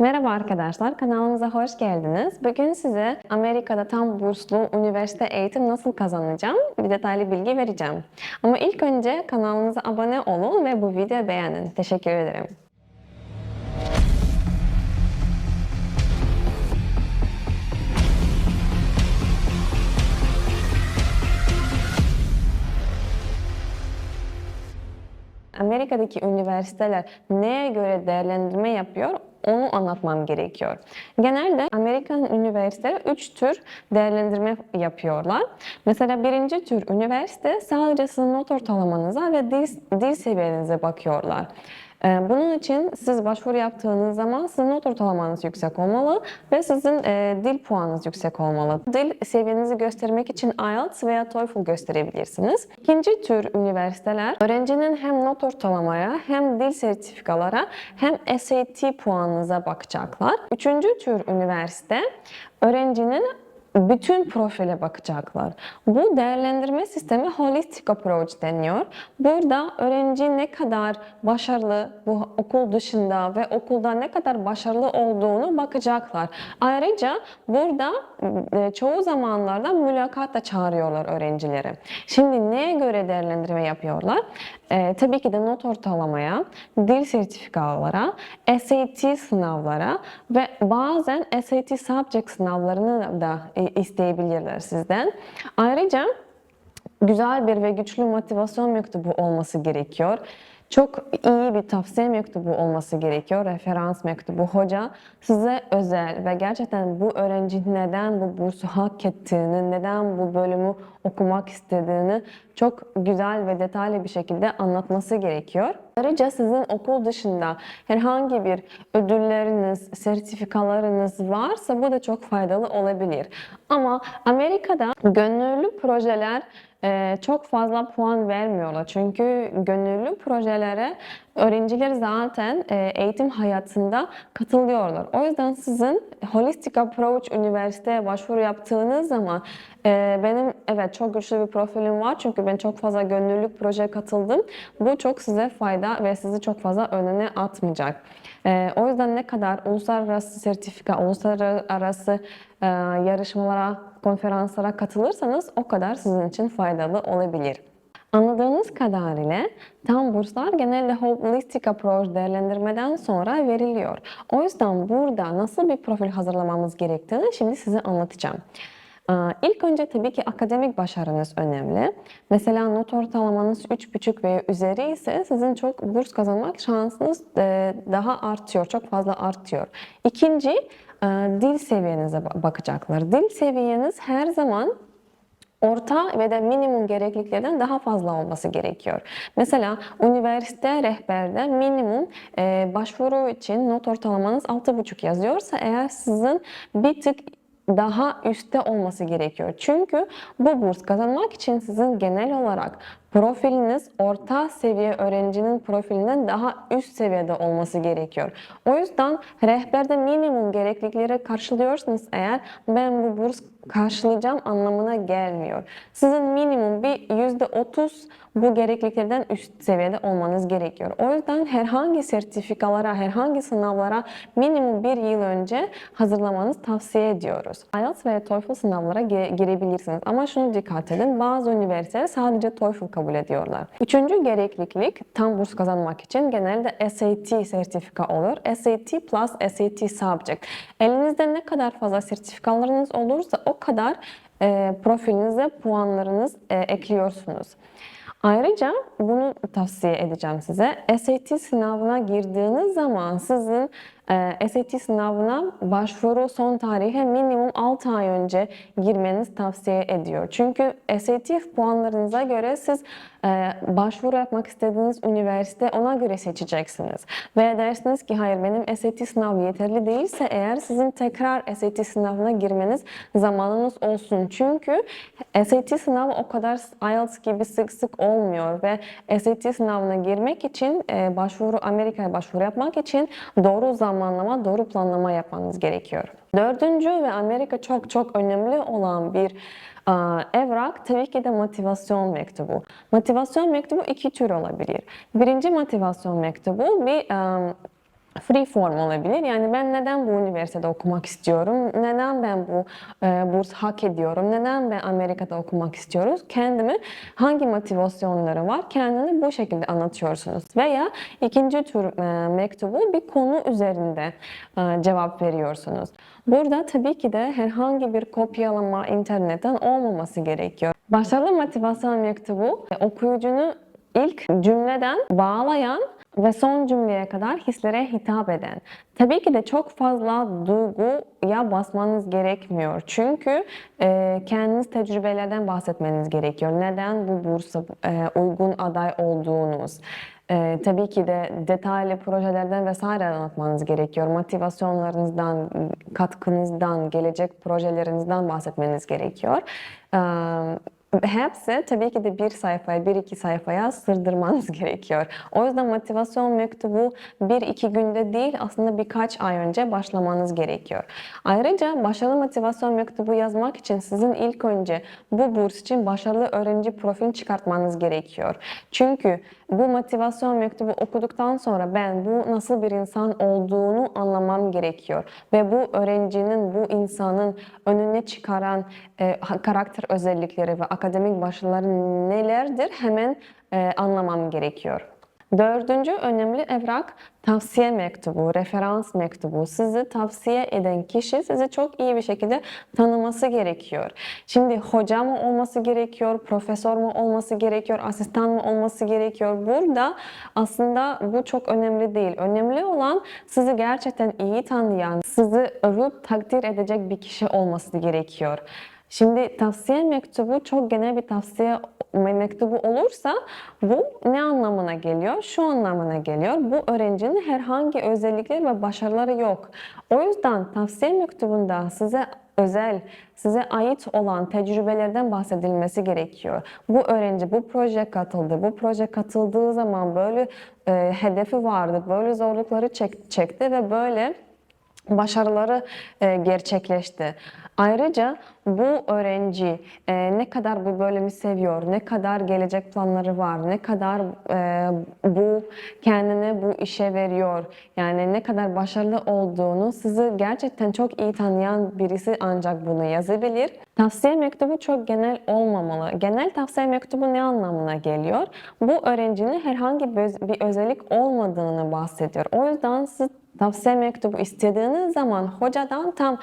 Merhaba arkadaşlar, kanalımıza hoş geldiniz. Bugün size Amerika'da tam burslu üniversite eğitim nasıl kazanacağım bir detaylı bilgi vereceğim. Ama ilk önce kanalımıza abone olun ve bu videoyu beğenin. Teşekkür ederim. Amerika'daki üniversiteler neye göre değerlendirme yapıyor onu anlatmam gerekiyor. Genelde Amerikan üniversiteleri 3 tür değerlendirme yapıyorlar. Mesela birinci tür üniversite sadece sizin not ortalamanıza ve dil, dil seviyenize bakıyorlar. Ee, Bunun için siz başvuru yaptığınız zaman sizin not ortalamanız yüksek olmalı ve sizin e, dil puanınız yüksek olmalı. Dil seviyenizi göstermek için IELTS veya TOEFL gösterebilirsiniz. İkinci tür üniversiteler öğrencinin hem not ortalamaya hem dil sertifikalara hem SAT puanınıza bakacaklar. Üçüncü tür üniversite öğrencinin bütün profile bakacaklar. Bu değerlendirme sistemi holistic approach deniyor. Burada öğrenci ne kadar başarılı bu okul dışında ve okulda ne kadar başarılı olduğunu bakacaklar. Ayrıca burada e, çoğu zamanlarda mülakatta çağırıyorlar öğrencileri. Şimdi neye göre değerlendirme yapıyorlar? E, tabii ki de not ortalamaya, dil sertifikalara, SAT sınavlara ve bazen SAT subject sınavlarını da e, isteyebilirler sizden. Ayrıca güzel bir ve güçlü motivasyon mektubu olması gerekiyor. Çok iyi bir tavsiye mektubu olması gerekiyor, referans mektubu. Hoca size özel ve gerçekten bu öğrenci neden bu bursu hak ettiğini, neden bu bölümü okumak istediğini çok güzel ve detaylı bir şekilde anlatması gerekiyor. Ayrıca sizin okul dışında herhangi bir ödülleriniz, sertifikalarınız varsa bu da çok faydalı olabilir. Ama Amerika'da gönüllü projeler çok fazla puan vermiyorlar. Çünkü gönüllü projelere öğrenciler zaten e, eğitim hayatında katılıyorlar. O yüzden sizin Holistic Approach Üniversiteye başvuru yaptığınız zaman e, benim evet çok güçlü bir profilim var çünkü ben çok fazla gönüllülük projeye katıldım. Bu çok size fayda ve sizi çok fazla önüne atmayacak. E, o yüzden ne kadar uluslararası sertifika, uluslararası yarışmalara, konferanslara katılırsanız o kadar sizin için faydalı olabilir. Anladığınız kadarıyla tam burslar genelde holistic approach değerlendirmeden sonra veriliyor. O yüzden burada nasıl bir profil hazırlamamız gerektiğini şimdi size anlatacağım. Ee, İlk önce tabii ki akademik başarınız önemli. Mesela not ortalamanız 3,5 veya üzeri ise sizin çok burs kazanmak şansınız e, daha artıyor, çok fazla artıyor. İkinci, e, dil seviyenize bakacaklar. Dil seviyeniz her zaman orta ve de minimum gerekliliklerden daha fazla olması gerekiyor. Mesela üniversite rehberde minimum e, başvuru için not ortalamanız 6,5 yazıyorsa eğer sizin bir tık daha üstte olması gerekiyor. Çünkü bu burs kazanmak için sizin genel olarak profiliniz orta seviye öğrencinin profilinden daha üst seviyede olması gerekiyor. O yüzden rehberde minimum gereklilikleri karşılıyorsanız eğer ben bu burs karşılayacağım anlamına gelmiyor. Sizin minimum bir %30 bu gerekliliklerden üst seviyede olmanız gerekiyor. O yüzden herhangi sertifikalara, herhangi sınavlara minimum bir yıl önce hazırlamanızı tavsiye ediyoruz. IELTS ve TOEFL sınavlara girebilirsiniz. Ama şunu dikkat edin, bazı üniversiteler sadece TOEFL kabul ediyorlar. Üçüncü gereklilik tam burs kazanmak için genelde SAT sertifika olur. SAT plus SAT subject. Elinizde ne kadar fazla sertifikalarınız olursa o kadar e, profilinize puanlarınız e, ekliyorsunuz. Ayrıca bunu tavsiye edeceğim size. SAT sınavına girdiğiniz zaman sizin SAT sınavına başvuru son tarihe minimum 6 ay önce girmeniz tavsiye ediyor. Çünkü SAT puanlarınıza göre siz başvuru yapmak istediğiniz üniversite ona göre seçeceksiniz. Ve dersiniz ki hayır benim SAT sınavı yeterli değilse eğer sizin tekrar SAT sınavına girmeniz zamanınız olsun. Çünkü SAT sınavı o kadar IELTS gibi sık sık olmuyor ve SAT sınavına girmek için e, başvuru Amerika'ya başvuru yapmak için doğru zamanlama, doğru planlama yapmanız gerekiyor. Dördüncü ve Amerika çok çok önemli olan bir evrak tabii ki de motivasyon mektubu. Motivasyon mektubu iki tür olabilir. Birinci motivasyon mektubu bir free form olabilir. Yani ben neden bu üniversitede okumak istiyorum? Neden ben bu e, burs hak ediyorum? Neden ben Amerika'da okumak istiyoruz? Kendimi hangi motivasyonları var? Kendini bu şekilde anlatıyorsunuz. Veya ikinci tür e, mektubu bir konu üzerinde e, cevap veriyorsunuz. Burada tabii ki de herhangi bir kopyalama internetten olmaması gerekiyor. Başarılı motivasyon mektubu e, okuyucunu ilk cümleden bağlayan ve son cümleye kadar hislere hitap eden. Tabii ki de çok fazla duyguya basmanız gerekmiyor. Çünkü e, kendiniz tecrübelerden bahsetmeniz gerekiyor. Neden bu bursa e, uygun aday olduğunuz. E, tabii ki de detaylı projelerden vesaire anlatmanız gerekiyor. Motivasyonlarınızdan, katkınızdan, gelecek projelerinizden bahsetmeniz gerekiyor. E, Hepsi tabii ki de bir sayfaya, bir iki sayfaya sırdırmanız gerekiyor. O yüzden motivasyon mektubu bir iki günde değil aslında birkaç ay önce başlamanız gerekiyor. Ayrıca başarılı motivasyon mektubu yazmak için sizin ilk önce bu burs için başarılı öğrenci profilini çıkartmanız gerekiyor. Çünkü bu motivasyon mektubu okuduktan sonra ben bu nasıl bir insan olduğunu anlamam gerekiyor. Ve bu öğrencinin, bu insanın önüne çıkaran e, karakter özellikleri ve akademik başarıları nelerdir hemen e, anlamam gerekiyor. Dördüncü önemli evrak tavsiye mektubu, referans mektubu. Sizi tavsiye eden kişi sizi çok iyi bir şekilde tanıması gerekiyor. Şimdi hoca mı olması gerekiyor, profesör mü olması gerekiyor, asistan mı olması gerekiyor? Burada aslında bu çok önemli değil. Önemli olan sizi gerçekten iyi tanıyan, sizi övüp takdir edecek bir kişi olması gerekiyor. Şimdi tavsiye mektubu çok genel bir tavsiye mektubu olursa bu ne anlamına geliyor? Şu anlamına geliyor. Bu öğrencinin herhangi özellikleri ve başarıları yok. O yüzden tavsiye mektubunda size özel, size ait olan tecrübelerden bahsedilmesi gerekiyor. Bu öğrenci bu proje katıldı. Bu proje katıldığı zaman böyle e, hedefi vardı. Böyle zorlukları çek, çekti ve böyle başarıları e, gerçekleşti. Ayrıca bu öğrenci e, ne kadar bu bölümü seviyor, ne kadar gelecek planları var, ne kadar e, bu kendini bu işe veriyor, yani ne kadar başarılı olduğunu sizi gerçekten çok iyi tanıyan birisi ancak bunu yazabilir. Tavsiye mektubu çok genel olmamalı. Genel tavsiye mektubu ne anlamına geliyor? Bu öğrencinin herhangi bir özellik olmadığını bahsediyor. O yüzden siz tavsiye mektubu istediğiniz zaman hocadan tam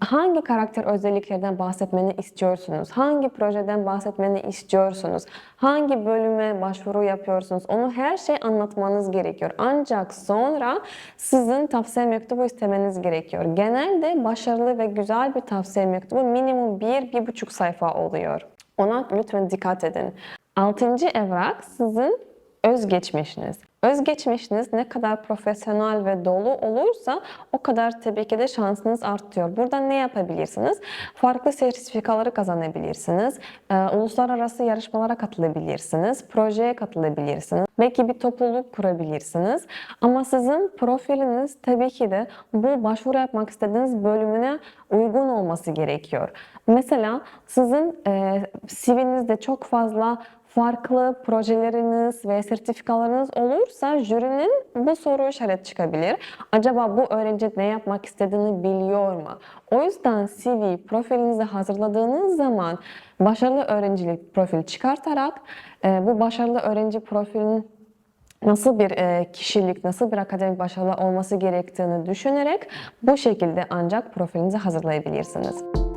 hangi karakter özelliklerden bahsetmeni istiyorsunuz? Hangi projeden bahsetmeni istiyorsunuz? Hangi bölüme başvuru yapıyorsunuz? Onu her şey anlatmanız gerekiyor. Ancak sonra sizin tavsiye mektubu istemeniz gerekiyor. Genelde başarılı ve güzel bir tavsiye mektubu minimum bir, bir buçuk sayfa oluyor. Ona lütfen dikkat edin. Altıncı evrak sizin özgeçmişiniz. Özgeçmişiniz ne kadar profesyonel ve dolu olursa o kadar tabii ki de şansınız artıyor. Burada ne yapabilirsiniz? Farklı sertifikaları kazanabilirsiniz. Ee, uluslararası yarışmalara katılabilirsiniz. Projeye katılabilirsiniz. Belki bir topluluk kurabilirsiniz. Ama sizin profiliniz tabii ki de bu başvuru yapmak istediğiniz bölümüne uygun olması gerekiyor. Mesela sizin e, CV'nizde çok fazla farklı projeleriniz ve sertifikalarınız olursa jürinin bu soru işaret çıkabilir. Acaba bu öğrenci ne yapmak istediğini biliyor mu? O yüzden CV profilinizi hazırladığınız zaman başarılı öğrencilik profil çıkartarak e, bu başarılı öğrenci profilinin nasıl bir e, kişilik, nasıl bir akademik başarılı olması gerektiğini düşünerek bu şekilde ancak profilinizi hazırlayabilirsiniz.